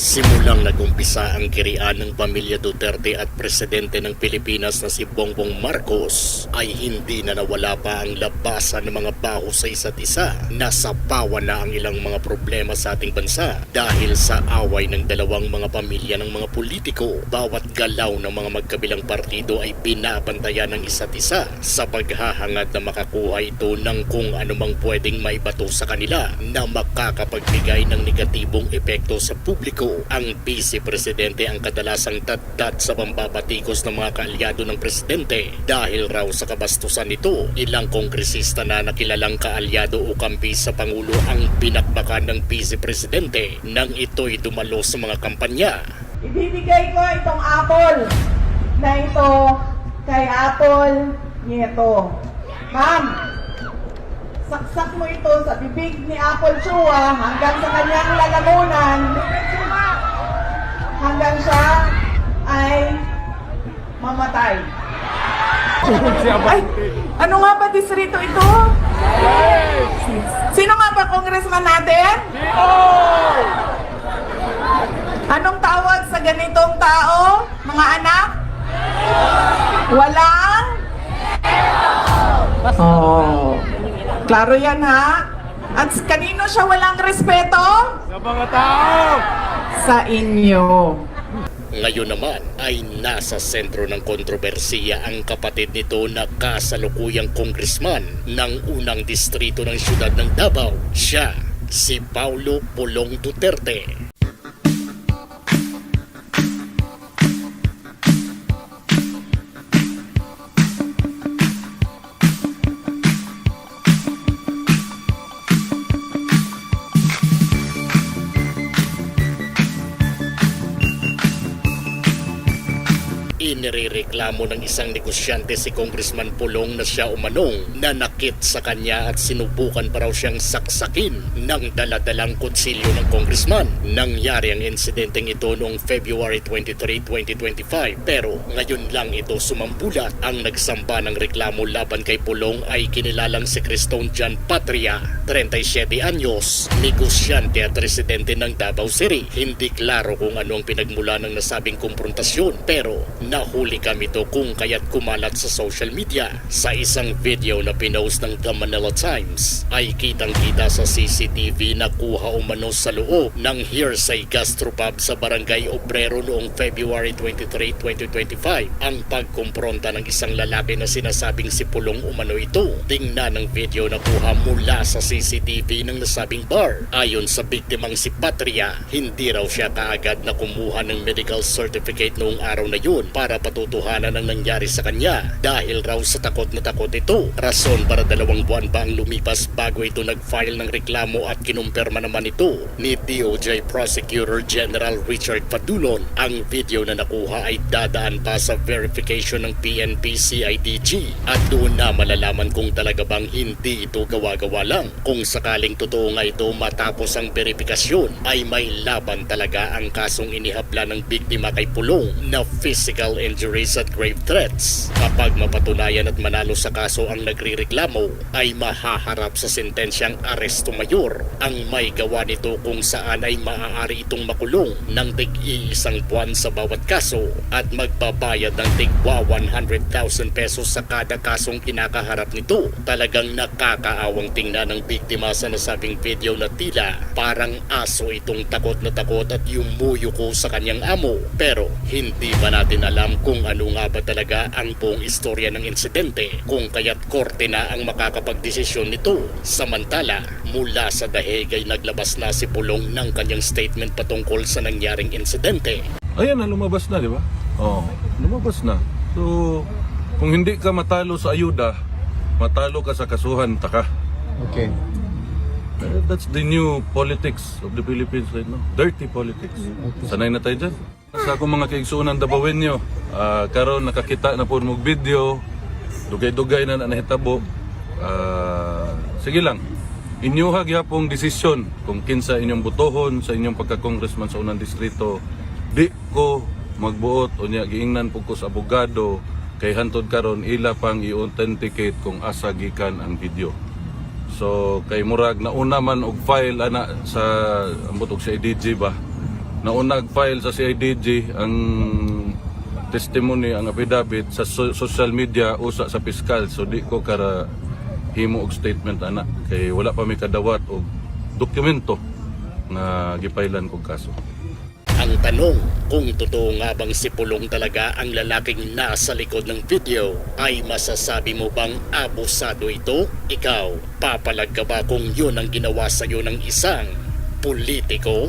Simulang nagumpisa ang kirian ng pamilya Duterte at presidente ng Pilipinas na si Bongbong Marcos ay hindi na nawala pa ang labasan ng mga baho sa isa't isa. Nasapawan na ang ilang mga problema sa ating bansa dahil sa away ng dalawang mga pamilya ng mga politiko. Bawat galaw ng mga magkabilang partido ay binabantayan ng isa't isa sa paghahangad na makakuha ito ng kung anumang pwedeng maibato sa kanila na makakapagbigay ng negatibong epekto sa publiko. Ang vice-presidente ang kadalasang tatdat sa pambabatikos ng mga kaalyado ng presidente dahil raw sa kabastusan nito. Ilang kongresista na nakilalang kaalyado o kampi sa Pangulo ang pinakbakan ng vice-presidente nang ito'y dumalo sa mga kampanya. Ibibigay ko itong apple na ito kay Apple Nieto. Ma'am, saksak mo ito sa bibig ni Apple Chua hanggang sa kanyang lalamunan hanggang siya ay mamatay. Ay, ano nga ba distrito ito? Sino nga ba congressman natin? Anong tawag sa ganitong tao, mga anak? Walang? Oh. Klaro yan ha? At kanino siya walang respeto? Sa mga tao! Sa inyo. Ngayon naman ay nasa sentro ng kontrobersiya ang kapatid nito na kasalukuyang kongresman ng unang distrito ng siyudad ng Davao. Siya, si Paulo Pulong Duterte. Inirereklamo ng isang negosyante si Congressman Pulong na siya umanong nanakit sa kanya at sinubukan pa raw siyang saksakin ng daladalang kutsilyo ng congressman. Nangyari ang insidenteng ito noong February 23, 2025 pero ngayon lang ito sumambulat. Ang nagsamba ng reklamo laban kay Pulong ay kinilalang si Cristone John Patria, 37 anyos, negosyante at residente ng Davao City. Hindi klaro kung ano ang pinagmula ng nasabing komprontasyon pero nahuli kami to kung kaya't kumalat sa social media. Sa isang video na pinost ng The Manila Times ay kitang kita sa CCTV na kuha umano sa loob ng Hearsay Gastropub sa Barangay Obrero noong February 23, 2025 ang pagkumpronta ng isang lalaki na sinasabing si Pulong umano ito. Tingnan ang video na kuha mula sa CCTV ng nasabing bar. Ayon sa biktimang si Patria, hindi raw siya kaagad na kumuha ng medical certificate noong araw na yun para patutuhanan ang nangyari sa kanya dahil raw sa takot na takot ito. Rason para dalawang buwan pa ang lumipas bago ito nag-file ng reklamo at kinumpirma naman ito ni DOJ Prosecutor General Richard Padulon. Ang video na nakuha ay dadaan pa sa verification ng PNP CIDG at doon na malalaman kung talaga bang hindi ito gawa-gawa lang. Kung sakaling totoo nga ito matapos ang verifikasyon ay may laban talaga ang kasong inihabla ng biktima kay Pulong na physical injuries at grave threats. Kapag mapatunayan at manalo sa kaso ang nagrireklamo ay mahaharap sa sentensyang aresto mayor ang may gawa nito kung saan ay maaari itong makulong ng tig-iisang buwan sa bawat kaso at magbabayad ng tigwa 100,000 pesos sa kada kasong kinakaharap nito. Talagang nakakaawang tingnan ng biktima sa nasabing video na tila parang aso itong takot na takot at yumuyuko sa kanyang amo. Pero hindi ba natin alam kung ano nga ba talaga ang buong istorya ng insidente kung kaya't korte na ang makakapagdesisyon nito. Samantala, mula sa daheg ay naglabas na si Pulong ng kanyang statement patungkol sa nangyaring insidente. Ayan na, lumabas na, di ba? Oo, lumabas na. So, kung hindi ka matalo sa ayuda, matalo ka sa kasuhan, taka. Okay. That's the new politics of the Philippines right now. Dirty politics. Sanay na tayo dyan. Sa akong mga kaigsuunan Dabawenyo, ah karon nakakita na po mong video, dugay-dugay na na nahitabo. Ah, sige lang, inyuha gyapong desisyon kung kinsa inyong butohon sa inyong pagka-congressman sa unang distrito. Di ko magbuot unya giingnan pug ko sa abogado kay hantod karon ila pang i-authenticate kung asa gikan ang video. So kay murag nauna man og file ana sa ambot og sa IDG ba. Nauna og file sa CIDG ang testimony ang affidavit sa so- social media usa sa piskal so di ko kara himo og statement ana kay wala pa mi kadawat og dokumento nga gipailan kog kaso. Ang tanong kung totoo nga bang si Pulong talaga ang lalaking nasa likod ng video ay masasabi mo bang abusado ito? Ikaw, papalag ka ba kung yun ang ginawa sa'yo ng isang politiko?